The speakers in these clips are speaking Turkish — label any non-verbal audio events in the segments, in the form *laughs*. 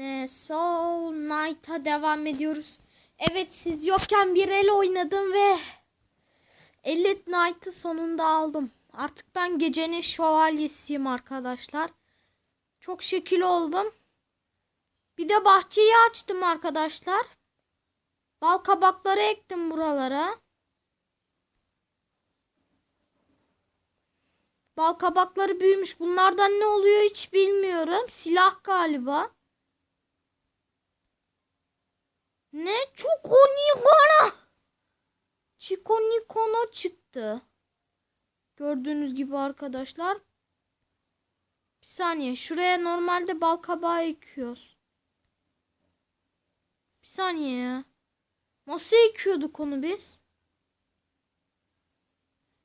Ne Soul Knight'a devam ediyoruz. Evet siz yokken bir el oynadım ve Elite Knight'ı sonunda aldım. Artık ben gecenin şövalyesiyim arkadaşlar. Çok şekil oldum. Bir de bahçeyi açtım arkadaşlar. Bal kabakları ektim buralara. Bal kabakları büyümüş. Bunlardan ne oluyor hiç bilmiyorum. Silah galiba. Ne? Çukonikona. Çikonikona çıktı. Gördüğünüz gibi arkadaşlar. Bir saniye. Şuraya normalde bal kabağı ekiyoruz. Bir saniye ya. Nasıl ekiyorduk onu biz?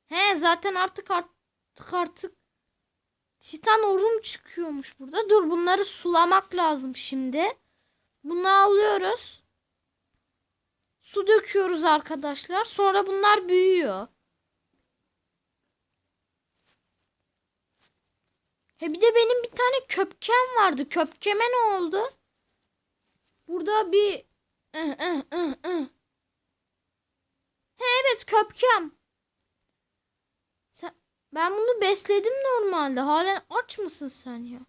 He zaten artık artık artık Titan orum çıkıyormuş burada. Dur bunları sulamak lazım şimdi. Bunu alıyoruz. Su döküyoruz arkadaşlar. Sonra bunlar büyüyor. He bir de benim bir tane köpkem vardı. Köpkeme ne oldu? Burada bir. He evet köpkem. Sen, ben bunu besledim normalde. Halen aç mısın sen ya?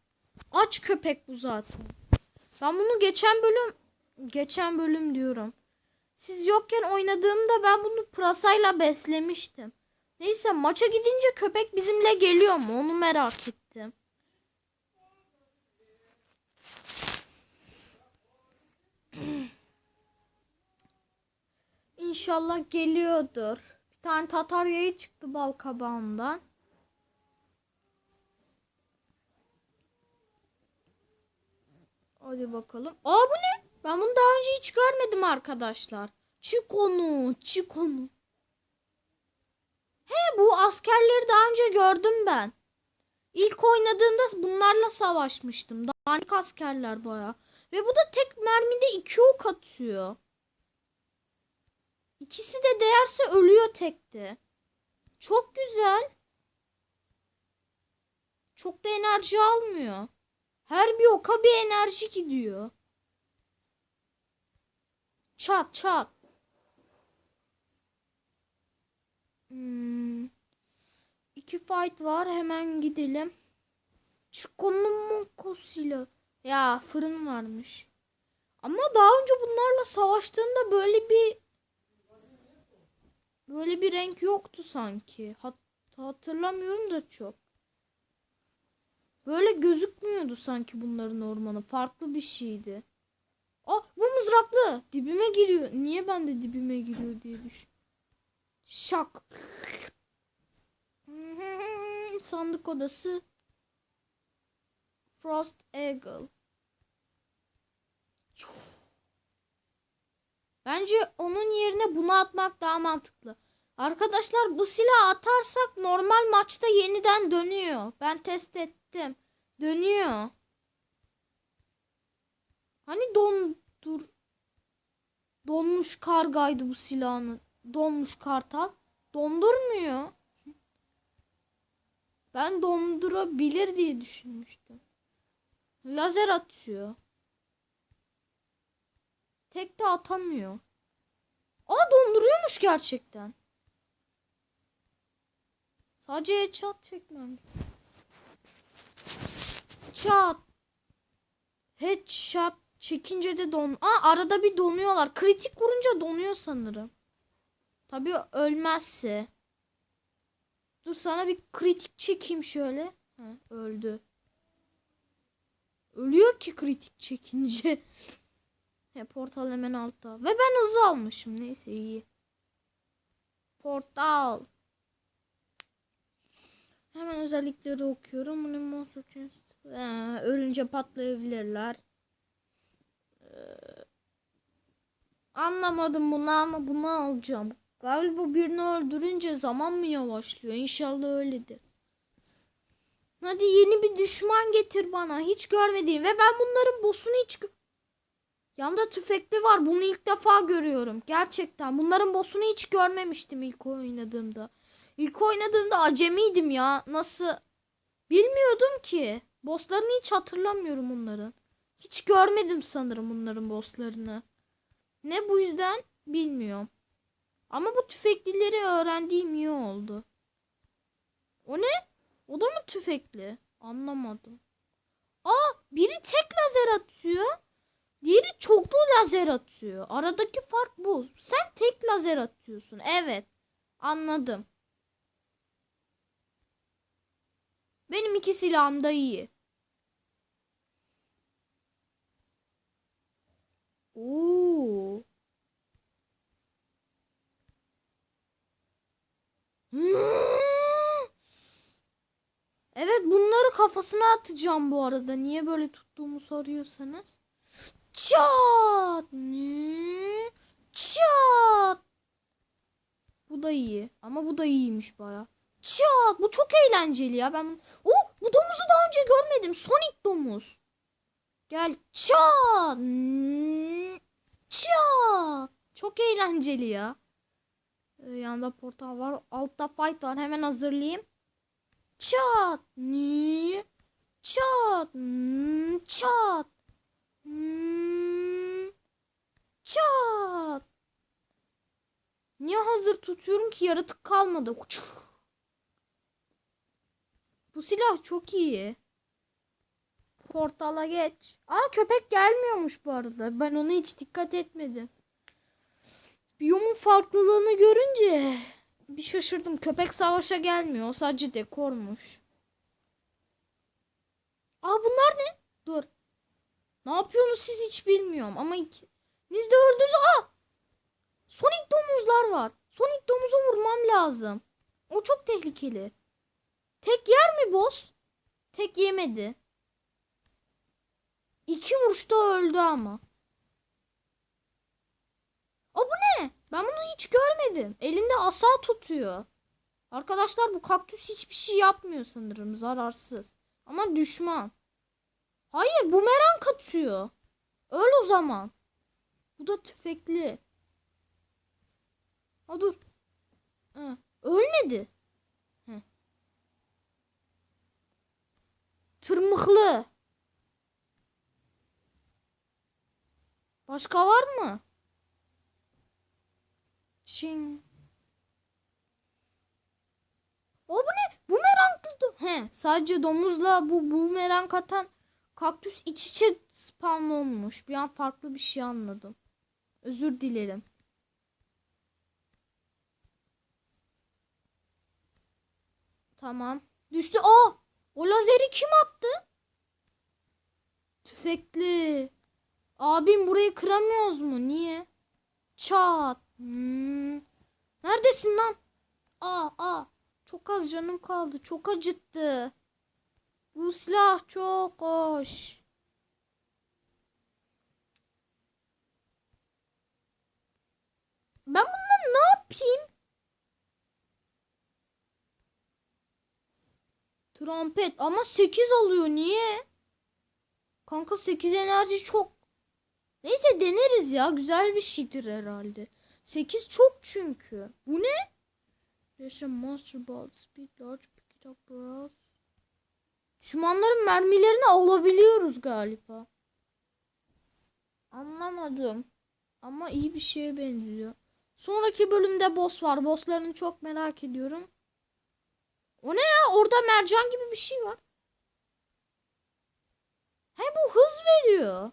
Aç köpek bu zaten. Ben bunu geçen bölüm geçen bölüm diyorum. Siz yokken oynadığımda ben bunu pırasayla beslemiştim. Neyse maça gidince köpek bizimle geliyor mu onu merak ettim. *clears throat* İnşallah geliyordur. Bir tane Tatar yayı çıktı bal kabağından. Hadi bakalım. Aa bu ne? Ben bunu daha önce hiç görmedim arkadaşlar. Çık onu, çık onu. He bu askerleri daha önce gördüm ben. İlk oynadığımda bunlarla savaşmıştım. Danik askerler baya. Ve bu da tek mermide iki ok atıyor. İkisi de değerse ölüyor tekte. Çok güzel. Çok da enerji almıyor. Her bir oka bir enerji gidiyor. Çat çat. Hmm. İki fight var. Hemen gidelim. Çikonun kosuyla. Ya fırın varmış. Ama daha önce bunlarla savaştığımda böyle bir böyle bir renk yoktu sanki. Hat hatırlamıyorum da çok. Böyle gözükmüyordu sanki bunların ormanı. Farklı bir şeydi. Aa bu mızraklı. Dibime giriyor. Niye ben de dibime giriyor diye düşün. Şak. *laughs* Sandık odası. Frost Eagle. Bence onun yerine bunu atmak daha mantıklı. Arkadaşlar bu silahı atarsak normal maçta yeniden dönüyor. Ben test ettim. Dönüyor. Hani don dur. Donmuş kargaydı bu silahını. Donmuş kartal. Dondurmuyor. Ben dondurabilir diye düşünmüştüm. Lazer atıyor. Tek de atamıyor. Aa donduruyormuş gerçekten. Sadece çat çekmem. Çat. Headshot çekince de don. Aa arada bir donuyorlar. Kritik vurunca donuyor sanırım. Tabii ölmezse. Dur sana bir kritik çekeyim şöyle. Ha, öldü. Ölüyor ki kritik çekince. *laughs* He, portal hemen altta. Ve ben hızlı almışım. Neyse iyi. Portal. Hemen özellikleri okuyorum. Bunu monster chest. Ee, ölünce patlayabilirler. Anlamadım bunu ama bunu alacağım. Galiba birini öldürünce zaman mı yavaşlıyor? İnşallah öyledir. Hadi yeni bir düşman getir bana. Hiç görmediğim ve ben bunların boss'unu hiç Yanında tüfekli var. Bunu ilk defa görüyorum. Gerçekten. Bunların boss'unu hiç görmemiştim ilk oynadığımda. İlk oynadığımda acemiydim ya. Nasıl? Bilmiyordum ki. Boss'larını hiç hatırlamıyorum onların. Hiç görmedim sanırım bunların bosslarını. Ne bu yüzden bilmiyorum. Ama bu tüfeklileri öğrendiğim iyi oldu. O ne? O da mı tüfekli? Anlamadım. Aa biri tek lazer atıyor. Diğeri çoklu lazer atıyor. Aradaki fark bu. Sen tek lazer atıyorsun. Evet. Anladım. Benim iki silahım da iyi. Oo. *gasps* Evet bunları kafasına atacağım bu arada. Niye böyle tuttuğumu soruyorsanız. Çat. Çat. Bu da iyi. Ama bu da iyiymiş baya. Çat. Bu çok eğlenceli ya. Ben Oh, bu domuzu daha önce görmedim. Sonic domuz. Gel. Hmm. Çat. Çok eğlenceli ya. Ee, yanında portal var. Altta fight var. Hemen hazırlayayım. Çat. Çat. Çat. Çat. Niye hazır tutuyorum ki yaratık kalmadı. Bu silah çok iyi. Portala geç. Aa köpek gelmiyormuş bu arada. Ben ona hiç dikkat etmedim. Biyomun farklılığını görünce bir şaşırdım. Köpek savaşa gelmiyor. O sadece dekormuş. Aa bunlar ne? Dur. Ne yapıyorsunuz siz hiç bilmiyorum ama ikiniz de öldünüz. Aa! Sonic domuzlar var. Sonic domuzu vurmam lazım. O çok tehlikeli. Tek yer mi boss? Tek yemedi. İki vuruşta öldü ama. O bu ne? Ben bunu hiç görmedim. Elinde asa tutuyor. Arkadaşlar bu kaktüs hiçbir şey yapmıyor sanırım. Zararsız. Ama düşman. Hayır bumerang atıyor. Öl o zaman. Bu da tüfekli. Ha dur. Ha, ölmedi. Heh. Tırmıklı. Başka var mı? Çin. O bu ne? Bumeranglı. He, sadece domuzla bu bumerang atan kaktüs iç içe spawn olmuş. Bir an farklı bir şey anladım. Özür dilerim. Tamam. Düştü. Aa! O lazeri kim attı? Tüfekli. Abim burayı kıramıyoruz mu? Niye? Çat. Hmm. Neredesin lan? Aa, aa. Çok az canım kaldı. Çok acıttı. Bu silah çok hoş. Ben bundan ne yapayım? Trompet ama 8 alıyor. Niye? Kanka 8 enerji çok. Neyse deneriz ya. Güzel bir şeydir herhalde. 8 çok çünkü. Bu ne? Yaşa Master Ball Speed Large Pick It Up Brass. Düşmanların mermilerini alabiliyoruz galiba. Anlamadım. Ama iyi bir şeye benziyor. Sonraki bölümde boss var. Bosslarını çok merak ediyorum. O ne ya? Orada mercan gibi bir şey var. He bu hız veriyor.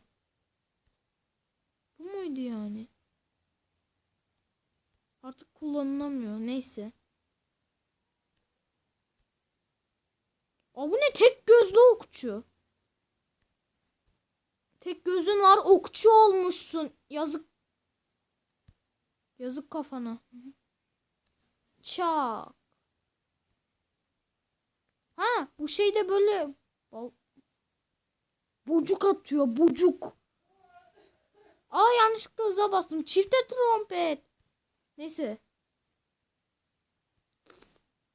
Bu muydu yani? Artık kullanılamıyor. Neyse. Aa, bu ne? Tek gözlü okçu. Tek gözün var okçu olmuşsun. Yazık. Yazık kafana. Çak. Ha bu şey de böyle Bucuk atıyor bucuk. Aa yanlışlıkla hıza bastım. Çifte trompet. Neyse.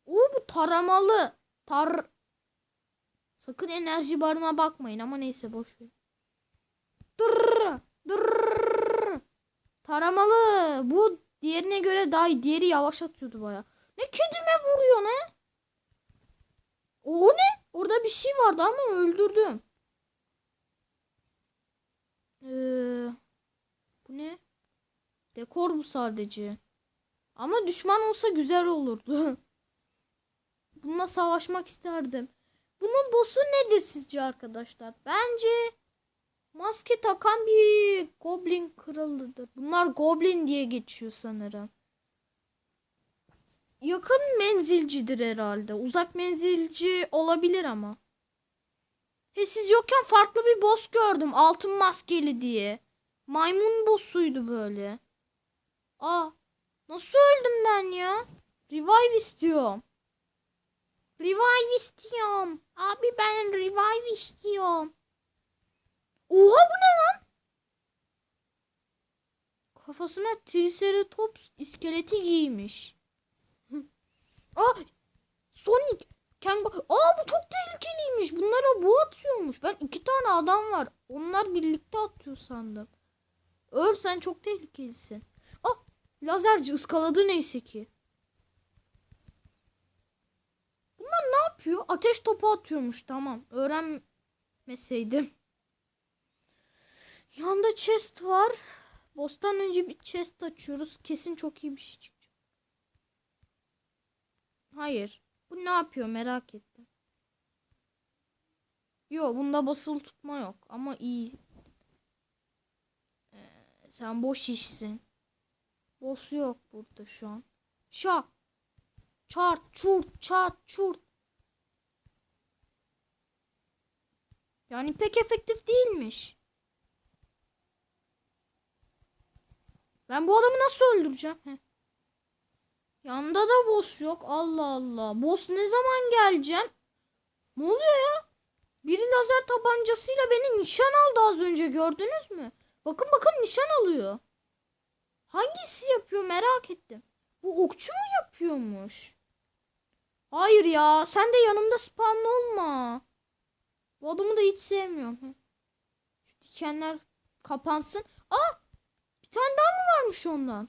Oo bu taramalı. Tar Sakın enerji barına bakmayın ama neyse boş ver. Dırr, dırr. Taramalı. Bu diğerine göre daha iyi. Diğeri yavaş atıyordu baya. Ne kedime vuruyor ne? O ne? Orada bir şey vardı ama öldürdüm. Dekor bu sadece. Ama düşman olsa güzel olurdu. *laughs* Bununla savaşmak isterdim. Bunun boss'u nedir sizce arkadaşlar? Bence maske takan bir goblin kralıdır. Bunlar goblin diye geçiyor sanırım. Yakın menzilcidir herhalde. Uzak menzilci olabilir ama. He siz yokken farklı bir boss gördüm. Altın maskeli diye. Maymun boss'uydu böyle. Aa, nasıl öldüm ben ya? Revive istiyorum. Revive istiyorum. Abi ben revive istiyorum. Oha bu ne lan? Kafasına Triceratops iskeleti giymiş. *laughs* Aa, Sonic. Kang Aa bu çok tehlikeliymiş. Bunlara bu atıyormuş. Ben iki tane adam var. Onlar birlikte atıyor sandım. Öl sen çok tehlikelisin. Ah lazerci ıskaladı neyse ki. Bunlar ne yapıyor? Ateş topu atıyormuş tamam. Öğrenmeseydim. Yanda chest var. Boss'tan önce bir chest açıyoruz. Kesin çok iyi bir şey çıkacak. Hayır. Bu ne yapıyor merak ettim. Yo bunda basılı tutma yok ama iyi. Sen boş işsin. Boss yok burada şu an. Şak. Çart çurt çart çurt. Yani pek efektif değilmiş. Ben bu adamı nasıl öldüreceğim? Heh. Yanda da boss yok. Allah Allah. Boss ne zaman geleceksin? Ne oluyor ya? Biri lazer tabancasıyla beni nişan aldı az önce gördünüz mü? Bakın bakın nişan alıyor. Hangisi yapıyor merak ettim. Bu okçu mu yapıyormuş? Hayır ya sen de yanımda spawn olma. Bu adamı da hiç sevmiyorum. Şu dikenler kapansın. Aa bir tane daha mı varmış ondan?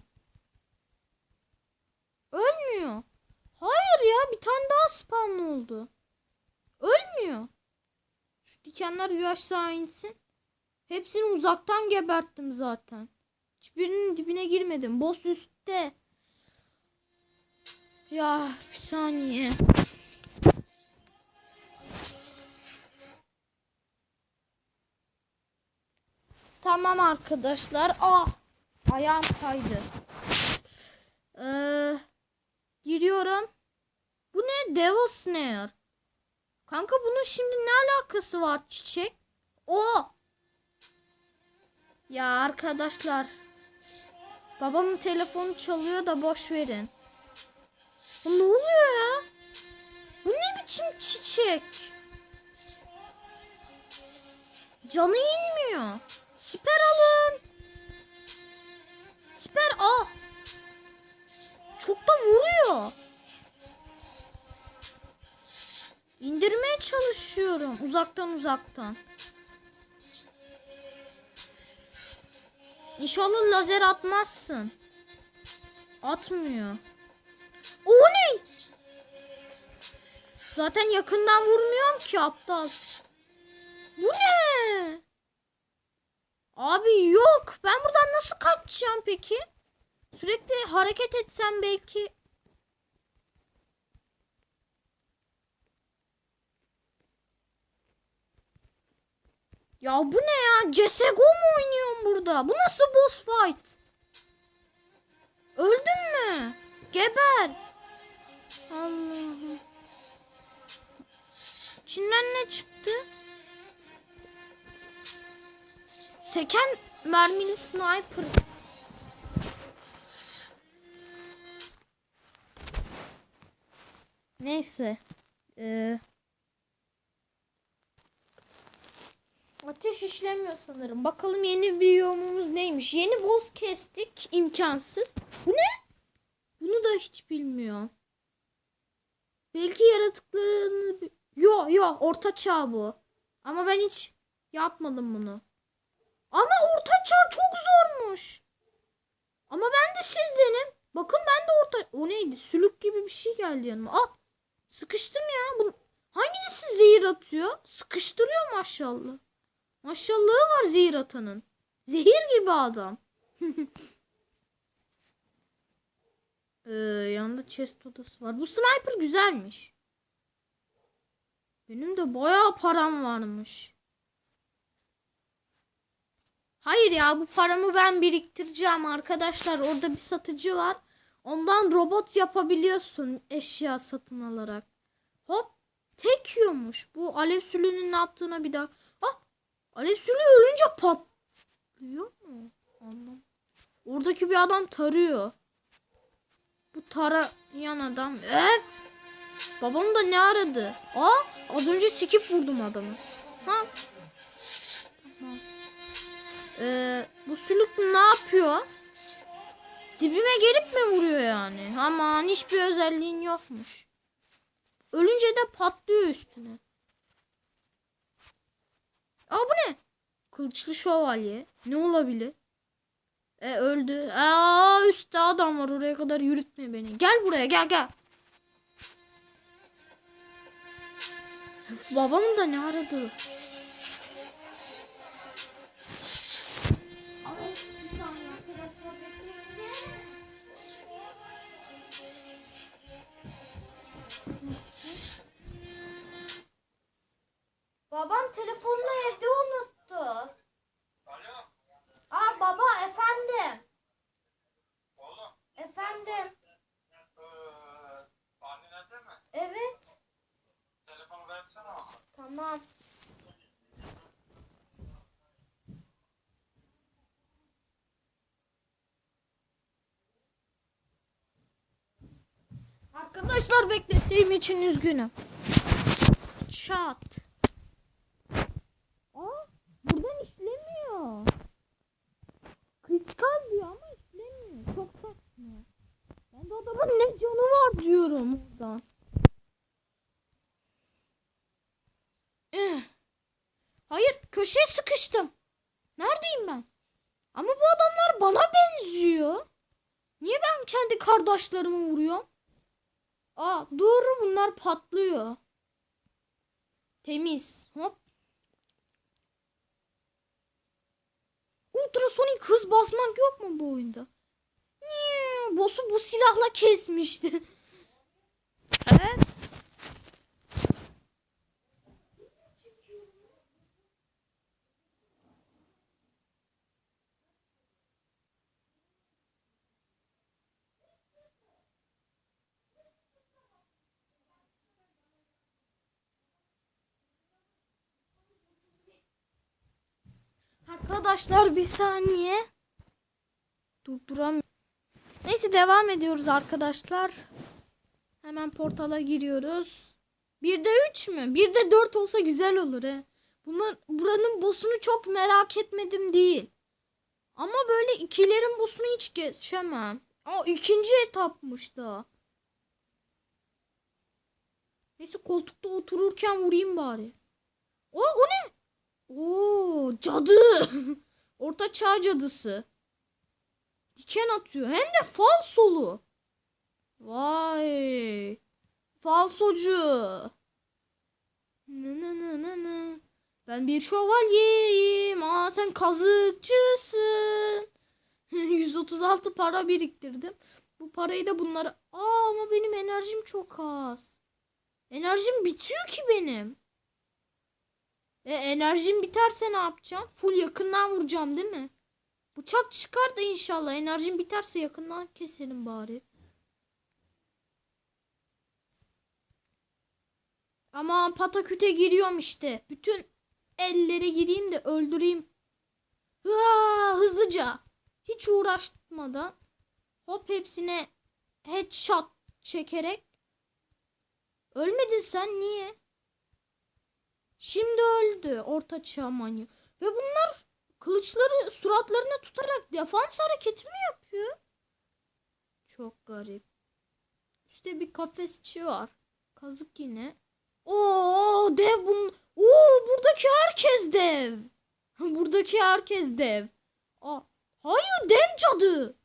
Ölmüyor. Hayır ya bir tane daha spawn oldu. Ölmüyor. Şu dikenler aşağı insin. Hepsini uzaktan geberttim zaten. Hiçbirinin dibine girmedim. Boss üstte. Ya bir saniye. Tamam arkadaşlar. Ah ayağım kaydı. Ee, giriyorum. Bu ne? Devil Snare. Kanka bunun şimdi ne alakası var çiçek? O. Ya arkadaşlar. Babamın telefonu çalıyor da boş verin. Bu ne oluyor ya? Bu ne biçim çiçek? Canı inmiyor. Siper alın. Siper al. Çok da vuruyor. İndirmeye çalışıyorum uzaktan uzaktan. İnşallah lazer atmazsın. Atmıyor. O ne? Zaten yakından vurmuyorum ki aptal. Bu ne? Abi yok. Ben buradan nasıl kaçacağım peki? Sürekli hareket etsem belki Ya bu ne ya? CSGO mu oynuyorum burada? Bu nasıl boss fight? Öldün mü? Geber. Allah'ım. İçinden ne çıktı? Seken mermili sniper. Neyse. Ee, ateş işlemiyor sanırım. Bakalım yeni biyomumuz neymiş. Yeni boss kestik. imkansız. Bu ne? Bunu da hiç bilmiyorum. Belki yaratıklarını... Yo yo orta çağ bu. Ama ben hiç yapmadım bunu. Ama orta çağ çok zormuş. Ama ben de sizdenim. Bakın ben de orta... O neydi? Sülük gibi bir şey geldi yanıma. Ah! Sıkıştım ya. Bu... Hangisi zehir atıyor? Sıkıştırıyor maşallah. Maşallahı var zehir atanın. Zehir gibi adam. *laughs* Ee, yanında chest odası var. Bu sniper güzelmiş. Benim de bayağı param varmış. Hayır ya bu paramı ben biriktireceğim arkadaşlar. Orada bir satıcı var. Ondan robot yapabiliyorsun eşya satın alarak. Hop tek yiyormuş. Bu alev sülünün ne yaptığına bir daha. Alev sülü ölünce patlıyor mu? Anlam. Oradaki bir adam tarıyor. Bu tarayan adam. Öf. Babam da ne aradı? Aa az önce sikip vurdum adamı. Ha. Tamam. Ee, bu sülük ne yapıyor? Dibime gelip mi vuruyor yani? Aman hiçbir özelliğin yokmuş. Ölünce de patlıyor üstüne. Aa bu ne? Kılıçlı şövalye. Ne olabilir? E öldü. Aa üstte adam var oraya kadar yürütme beni. Gel buraya gel gel. Babam da ne aradı? Babam telefonunu evde unuttu. Alo, Aa baba efendim. oğlum. Efendim. Ee, annen evde mi? Evet. Telefonu versene ona. Tamam. Arkadaşlar beklettiğim için üzgünüm. Çat. Aa, buradan işlemiyor. Kritikal diyor ama işlemiyor. Çok saçma. Ben de adamın ne canı var diyorum oradan. Eh. Hayır köşeye sıkıştım. Neredeyim ben? Ama bu adamlar bana benziyor. Niye ben kendi kardeşlerimi vuruyorum? Aa dur bunlar patlıyor. Temiz. Hop. Ultrasonik hız basmak yok mu bu oyunda? Niye? Boss'u bu silahla kesmişti. *laughs* evet. Arkadaşlar bir saniye. Durduramıyorum. Neyse devam ediyoruz arkadaşlar. Hemen portala giriyoruz. Bir de 3 mü? Bir de 4 olsa güzel olur he. Bunlar, buranın boss'unu çok merak etmedim değil. Ama böyle ikilerin boss'unu hiç geçemem. Aa ikinci etapmış da. Neyse koltukta otururken vurayım bari. O, o ne? Oo cadı. *laughs* Orta çağ cadısı. Diken atıyor. Hem de falsolu. Vay. Falsocu. Nı nı nı nı nı. Ben bir şövalyeyim. Aa sen kazıkçısın. *laughs* 136 para biriktirdim. Bu parayı da bunlara... Aa ama benim enerjim çok az. Enerjim bitiyor ki benim. E enerjim biterse ne yapacağım? Full yakından vuracağım değil mi? Bıçak çıkar da inşallah. Enerjim biterse yakından keselim bari. Ama pataküte giriyorum işte. Bütün ellere gireyim de öldüreyim. Aa, hızlıca. Hiç uğraşmadan. Hop hepsine headshot çekerek. Ölmedin sen niye? Şimdi öldü orta çağ. Ve bunlar kılıçları suratlarına tutarak defans hareketi mi yapıyor? Çok garip. Üstte bir kafesçi var. Kazık yine. Oo dev bun. Oo buradaki herkes dev. *laughs* buradaki herkes dev. Aa, hayır dev cadı.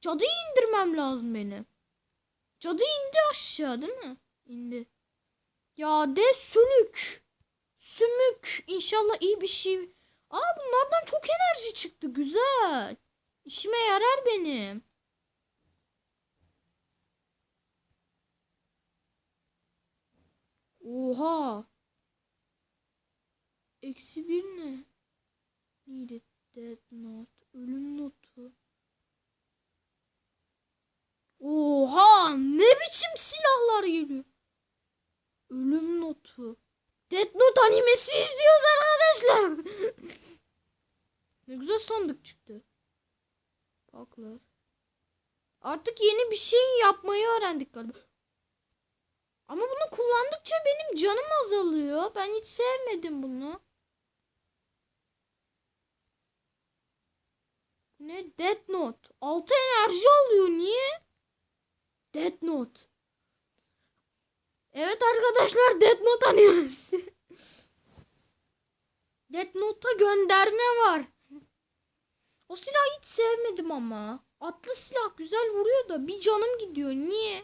Cadıyı indirmem lazım benim. Cadı indi aşağı değil mi? İndi. Ya dev sülük. Sümük. İnşallah iyi bir şey. Aa bunlardan çok enerji çıktı. Güzel. İşime yarar benim. Oha. Eksi bir ne? Needed death note. Ölüm notu. Oha ne biçim silahlar geliyor. Ölüm notu. Death Note animesi izliyoruz arkadaşlar. ne güzel sandık çıktı. Baklar. Artık yeni bir şey yapmayı öğrendik galiba. Ama bunu kullandıkça benim canım azalıyor. Ben hiç sevmedim bunu. Ne? Death Note. 6 enerji alıyor. Niye? Death Note. Evet arkadaşlar Death Note animesi. *laughs* Death Note'a gönderme var. O silahı hiç sevmedim ama. Atlı silah güzel vuruyor da bir canım gidiyor. Niye?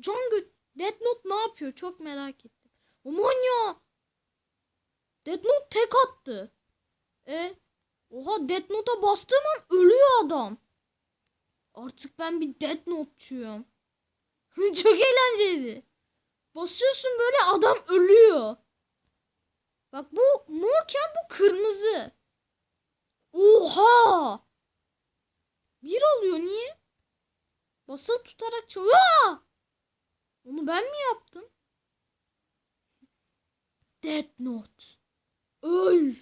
Can gö Death Note ne yapıyor? Çok merak ettim. Aman ya. Death Note tek attı. E? Oha Death Note'a bastığım an ölüyor adam. Artık ben bir Death Note'çuyum. *laughs* Çok eğlenceli. Basıyorsun böyle adam ölüyor. Bak bu morken bu kırmızı. Oha! Bir oluyor niye? Basılı tutarak çalıyor. Onu ben mi yaptım? Death Note. Öl.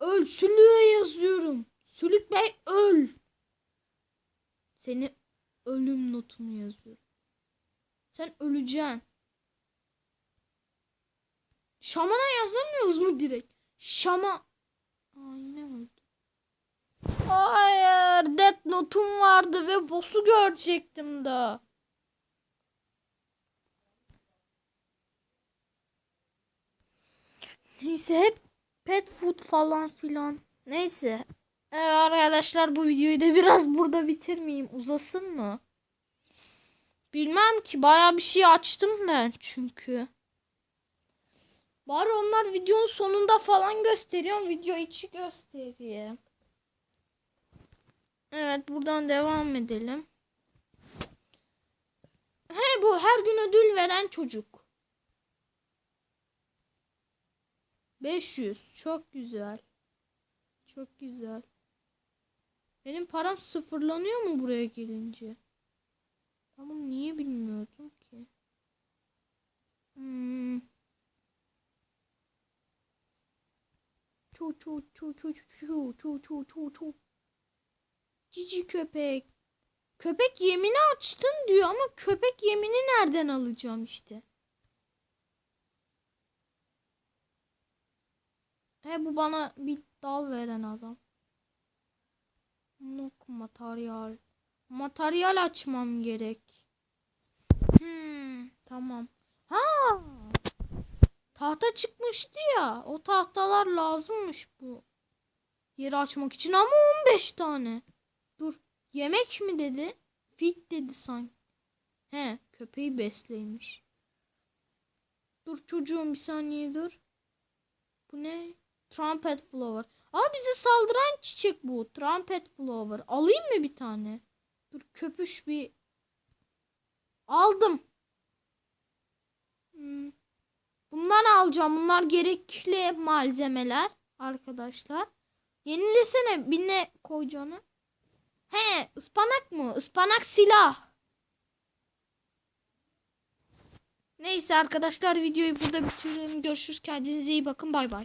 Öl. Sülüğe yazıyorum. Sülük Bey öl. Seni ölüm notunu yazıyorum. Sen öleceksin. Şamana yazamıyoruz mu direkt? Şama. Aa yine öldü. Hayır. Death Note'um vardı ve boss'u görecektim daha. Neyse hep pet food falan filan. Neyse. Evet arkadaşlar bu videoyu da biraz burada bitirmeyeyim. Uzasın mı? Bilmem ki baya bir şey açtım ben çünkü. Bari onlar videonun sonunda falan gösteriyor. Video içi gösteriyor. Evet buradan devam edelim. He bu her gün ödül veren çocuk. 500 çok güzel. Çok güzel. Benim param sıfırlanıyor mu buraya gelince? Bunu niye bilmiyordum ki? Hmm. Çu çu çu çu çu çu çu çu çu. Cici köpek. Köpek yemini açtın diyor ama köpek yemini nereden alacağım işte? He bu bana bir dal veren adam. Nok materyal. Materyal açmam gerek. Hmm, tamam. Ha! Tahta çıkmıştı ya. O tahtalar lazımmış bu. Yeri açmak için ama 15 tane. Dur. Yemek mi dedi? Fit dedi sanki. He, köpeği besleymiş. Dur çocuğum bir saniye dur. Bu ne? Trumpet flower. Aa bize saldıran çiçek bu. Trumpet flower. Alayım mı bir tane? Dur köpüş bir. Aldım. Hmm. Bundan alacağım. Bunlar gerekli malzemeler arkadaşlar. Yenilesene bir ne koyacağını. He ıspanak mı? Ispanak silah. Neyse arkadaşlar videoyu burada bitirelim. Görüşürüz. Kendinize iyi bakın. Bay bay.